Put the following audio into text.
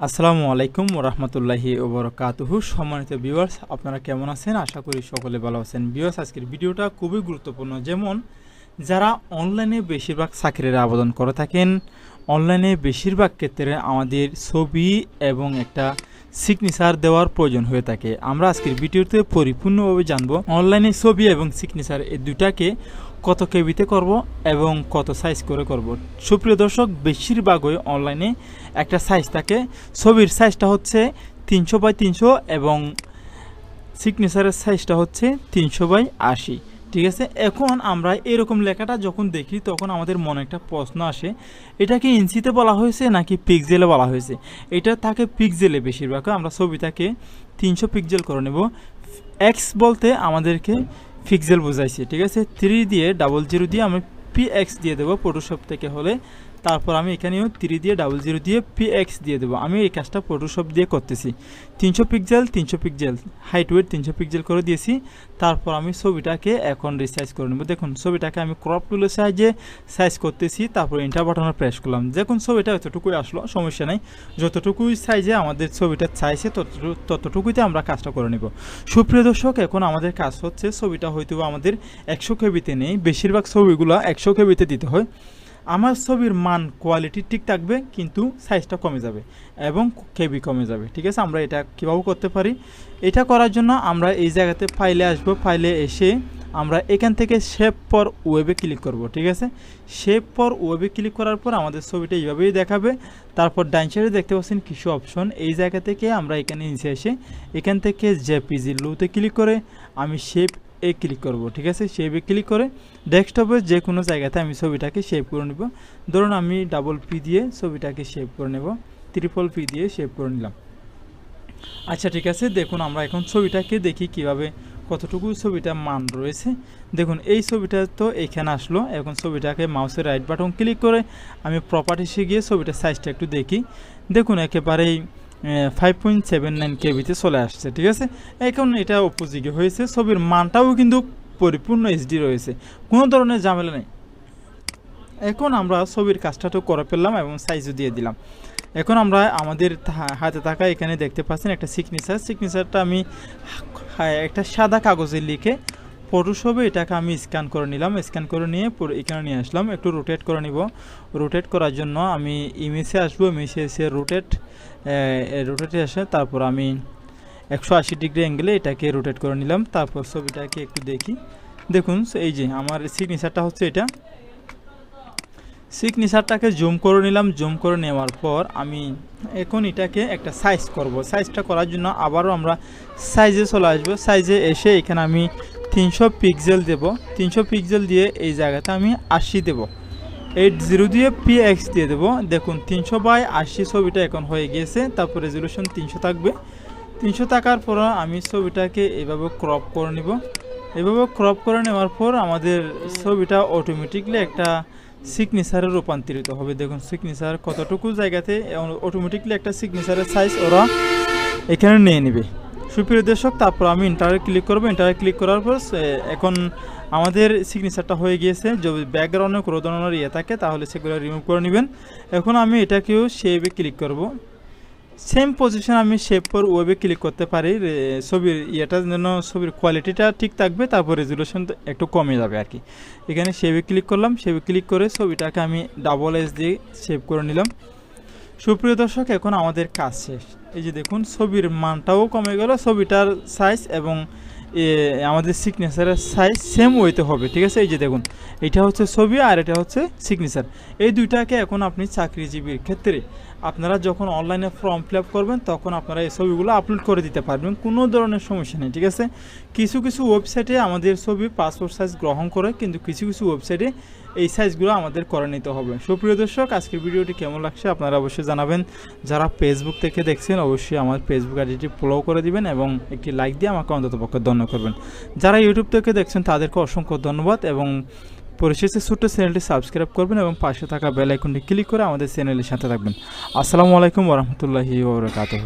আসসালামু আলাইকুম রহমতুল্লাহি ওবরকাতুহু। সম্মানিত ভিউয়ার্স আপনারা কেমন আছেন? আশা করি সকলে ভালো আছেন। ভিউয়ার্স আজকের ভিডিওটা খুবই গুরুত্বপূর্ণ। যেমন, যারা অনলাইনে বেশিরভাগ চাকরির আবেদন করে থাকেন অনলাইনে বেশিরভাগ ক্ষেত্রে আমাদের ছবি এবং একটা সিগনেচার দেওয়ার প্রয়োজন হয়ে থাকে। আমরা আজকের ভিডিওতে পরিপূর্ণভাবে জানব অনলাইনে ছবি এবং সিগনেচার এই দুটাকে কত কেবিতে করব এবং কত সাইজ করে করব। সুপ্রিয় দর্শক, বেশিরভাগই অনলাইনে একটা সাইজ থাকে। ছবির সাইজটা হচ্ছে তিনশো বাই তিনশো এবং সিগনেচারের সাইজটা হচ্ছে তিনশো বাই আশি। ঠিক আছে? এখন আমরা এরকম লেখাটা যখন দেখি, তখন আমাদের মনে একটা প্রশ্ন আসে এটাকে ইঞ্চিতে বলা হয়েছে নাকি পিকজেলে বলা হয়েছে? এটা থাকে পিকজেলে বেশিরভাগ আমরা ছবিটাকে তিনশো পিকজেল করে নেব। এক্স বলতে আমাদেরকে পিক্সেল বোঝাইছে, ঠিক আছে? থ্রি দিয়ে ডাবল জিরো দিয়ে আমি পি এক্স দিয়ে দেবো ফটোশপ থেকে হলে। তারপর আমি এখানেও থ্রি দিয়ে ডাবল জিরো দিয়ে পিএক্স দিয়ে দেবো। আমি এই কাজটা ফটোশপ দিয়ে করতেছি। তিনশো পিক্সেল তিনশো পিক্সেল হাইট ওয়েট তিনশো পিক্সেল করে দিয়েছি। তারপর আমি ছবিটাকে এখন রিসাইজ করে নেব। দেখুন, ছবিটাকে আমি ক্রপ টুলের সাহায্যে সাইজ করতেছি। তারপর ইন্টার বাটনে প্রেস করলাম। দেখুন, ছবিটা এতটুকুই আসলো, সমস্যা নেই। যতটুকুই সাইজে আমাদের ছবিটা চাইছে, ততটুকু, ততটুকুইতে আমরা কাজটা করে নেব। সুপ্রিয় দর্শক, এখন আমাদের কাজ হচ্ছে, ছবিটা হয়তো আমাদের একশো কেবিতে নেই। বেশিরভাগ ছবিগুলো একশো কেবিতে দিতে হয়। আমার ছবির মান কোয়ালিটি ঠিক থাকবে, কিন্তু সাইজটা কমে যাবে এবং কেবি কমে যাবে, ঠিক আছে? আমরা এটা কীভাবে করতে পারি? এটা করার জন্য আমরা এই জায়গাতে ফাইলে আসব ফাইলে এসে আমরা এখান থেকে শেপ পর ওয়েবে ক্লিক করব, ঠিক আছে? শেপ পর ওয়েবে ক্লিক করার পর আমাদের ছবিটা এইভাবেই দেখাবে। তারপর ডাইন সাইডে দেখতে পাচ্ছেন কিছু অপশন এই জায়গা থেকে আমরা এখানে নিচে এসে এখান থেকে জেপিজি লুতে ক্লিক করে আমি শেপ এ ক্লিক করব, ঠিক আছে? শেপে ক্লিক করে ডেস্কটপে যে কোনো জায়গাতে আমি ছবিটাকে শেপ করে নেব। ধরুন আমি ডাবল পি দিয়ে ছবিটাকে শেপ করে নেব ত্রিপল পি দিয়ে শেপ করে নিলাম। আচ্ছা ঠিক আছে? দেখুন, আমরা এখন ছবিটাকে দেখি কীভাবে, কতটুকু ছবিটা মান রয়েছে। দেখুন, এই ছবিটা তো এখানে আসলো। এখন ছবিটাকে মাউসের রাইট বাটন ক্লিক করে আমি প্রপার্টিসে গিয়ে ছবিটার সাইজটা একটু দেখি। দেখুন, একেবারেই ফাইভ পয়েন্ট সেভেন নাইন কেবিতে চলে আসছে, ঠিক আছে? এখন এটা উপযোগী হয়েছে। ছবির মানটাও কিন্তু পরিপূর্ণ এইচডি রয়েছে। কোনো ধরনের ঝামেলা নেই। এখন আমরা ছবির কাজটা তো করে ফেললাম এবং সাইজও দিয়ে দিলাম। এখন আমরা আমাদের হাতে থাকা এখানে দেখতে পাচ্ছেন একটা সিগনেচার সিগনেচারটা আমি একটা সাদা কাগজে লিখে ফটোশপে এটাকে আমি স্ক্যান করে নিলাম। স্ক্যান করে নিয়ে এখানে নিয়ে আসলাম। একটু রোটেট করে নিব। রোটেট করার জন্য আমি ইমেজে আসব। ইমেজে এসে রোটেট রোটেটে আসে তারপর আমি একশো আশি ডিগ্রি অ্যাঙ্গেলে এটাকে রোটেট করে নিলাম। তারপর ছবিটাকে একটু দেখি। দেখুন এই যে আমার সিগনেচারটা হচ্ছে এটা। সিগনেচারটাকে জুম করে নিলাম। জুম করে নেওয়ার পর আমি এখন এটাকে একটা সাইজ করব। সাইজটা করার জন্য আবারও আমরা সাইজে চলে আসব। সাইজে এসে এখানে আমি তিনশো পিক্সেল দেব। তিনশো পিক্সেল দিয়ে এই জায়গাতে আমি আশি দেব। এইট জিরো দিয়ে পি এক্স দিয়ে দেবো। দেখুন, তিনশো বাই আশি ছবিটা এখন হয়ে গিয়েছে। তারপর রেজলিউশন তিনশো থাকবে। তিনশো থাকার পর আমি ছবিটাকে এভাবে ক্রপ করে নিব। এভাবে ক্রপ করে নেওয়ার পর আমাদের ছবিটা অটোমেটিকলি একটা সিগনেচারে রূপান্তরিত হবে। দেখুন সিগনেচার কতটুকু জায়গাতে অটোমেটিকলি একটা সিগনেচারের সাইজ ওরা এখানে নিয়ে নেবে। সুপ্রিয় দর্শক, তারপর আমি ইন্টারে ক্লিক করব। ইন্টারে ক্লিক করার পর এখন আমাদের সিগনেচারটা হয়ে গিয়েছে। যদি ব্যাকগ্রাউন্ডে কোনো ধরনের ইয়ে থাকে, তাহলে সেগুলো রিমুভ করে নেবেন। এখন আমি এটাকেও সেভে ক্লিক করব। সেম পজিশন আমি শেপ পর ওয়েবে ক্লিক করতে পারি। ছবির ইয়েটার যেন, ছবির কোয়ালিটিটা ঠিক থাকবে, তারপর রেজুলেশন একটু কমে যাবে আর কি। এখানে সেভে ক্লিক করলাম। সেভে ক্লিক করে ছবিটাকে আমি ডাবল এস দিয়ে সেভ করে নিলাম। সুপ্রিয় দর্শক, এখন আমাদের কাজ শেষ। এই যে দেখুন, ছবির মানটাও কমে গেল, ছবিটার সাইজ এবং আমাদের সিগনেচারের সাইজ সেম ওয়েতে হবে, ঠিক আছে? এই যে দেখুন, এটা হচ্ছে ছবি আর এটা হচ্ছে সিগনেচার এই দুইটাকে এখন আপনি চাকরিজীবীর ক্ষেত্রে আপনারা যখন অনলাইনে ফর্ম ফিল করবেন, তখন আপনারা এই ছবিগুলো আপলোড করে দিতে পারবেন, কোনো ধরনের সমস্যা নেই, ঠিক আছে? কিছু কিছু ওয়েবসাইটে আমাদের ছবি পাসপোর্ট সাইজ গ্রহণ করে, কিন্তু কিছু কিছু ওয়েবসাইটে এই সাইজগুলো আমাদের করে নিতে হবে। সুপ্রিয় দর্শক, আজকের ভিডিওটি কেমন লাগছে আপনারা অবশ্যই জানাবেন। যারা ফেসবুক থেকে দেখছেন, অবশ্যই আমার ফেসবুক আইডিটি ফলো করে দিবেন এবং একটি লাইক দিয়ে আমাকে অন্তত পক্ষে ধন্য করবেন। যারা ইউটিউব থেকে দেখছেন, তাদেরকে অসংখ্য ধন্যবাদ এবং পরিশেষে ছোট্ট চ্যানেলটি সাবস্ক্রাইব করবেন এবং পাশে থাকা বেল আইকনটি ক্লিক করে আমাদের চ্যানেলের সাথে থাকবেন। আসসালামু আলাইকুম ওরহমতুল্লাহি ওবরাকাতুহু